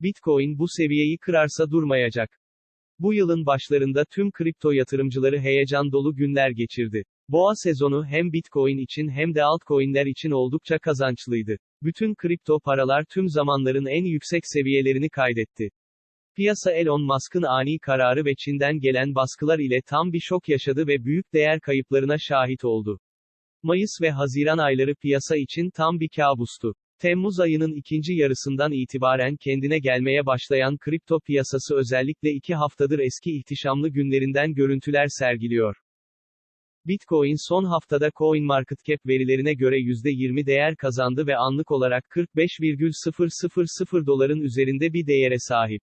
Bitcoin bu seviyeyi kırarsa durmayacak. Bu yılın başlarında tüm kripto yatırımcıları heyecan dolu günler geçirdi. Boğa sezonu hem Bitcoin için hem de altcoin'ler için oldukça kazançlıydı. Bütün kripto paralar tüm zamanların en yüksek seviyelerini kaydetti. Piyasa Elon Musk'ın ani kararı ve Çin'den gelen baskılar ile tam bir şok yaşadı ve büyük değer kayıplarına şahit oldu. Mayıs ve Haziran ayları piyasa için tam bir kabustu. Temmuz ayının ikinci yarısından itibaren kendine gelmeye başlayan kripto piyasası özellikle iki haftadır eski ihtişamlı günlerinden görüntüler sergiliyor. Bitcoin son haftada CoinMarketCap verilerine göre %20 değer kazandı ve anlık olarak 45,000 doların üzerinde bir değere sahip.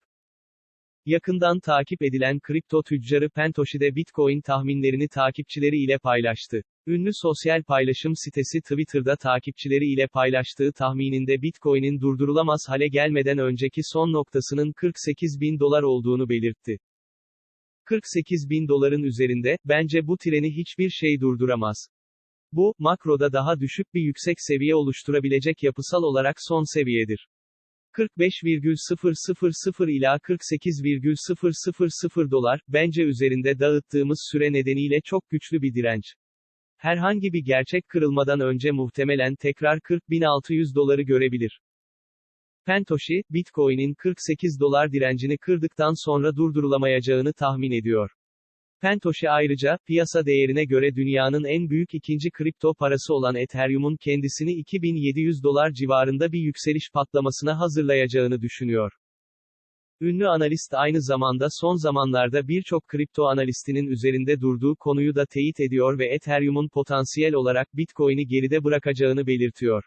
Yakından takip edilen kripto tüccarı Pentoshi de Bitcoin tahminlerini takipçileri ile paylaştı. Ünlü sosyal paylaşım sitesi Twitter'da takipçileri ile paylaştığı tahmininde Bitcoin'in durdurulamaz hale gelmeden önceki son noktasının 48 bin dolar olduğunu belirtti. 48 bin doların üzerinde, bence bu treni hiçbir şey durduramaz. Bu, makroda daha düşük bir yüksek seviye oluşturabilecek yapısal olarak son seviyedir. 45,000 ila 48,000 dolar, bence üzerinde dağıttığımız süre nedeniyle çok güçlü bir direnç. Herhangi bir gerçek kırılmadan önce muhtemelen tekrar 40.600 doları görebilir. Pentoshi, Bitcoin'in 48 dolar direncini kırdıktan sonra durdurulamayacağını tahmin ediyor. Pentoshi ayrıca, piyasa değerine göre dünyanın en büyük ikinci kripto parası olan Ethereum'un kendisini 2700 dolar civarında bir yükseliş patlamasına hazırlayacağını düşünüyor. Ünlü analist aynı zamanda son zamanlarda birçok kripto analistinin üzerinde durduğu konuyu da teyit ediyor ve Ethereum'un potansiyel olarak Bitcoin'i geride bırakacağını belirtiyor.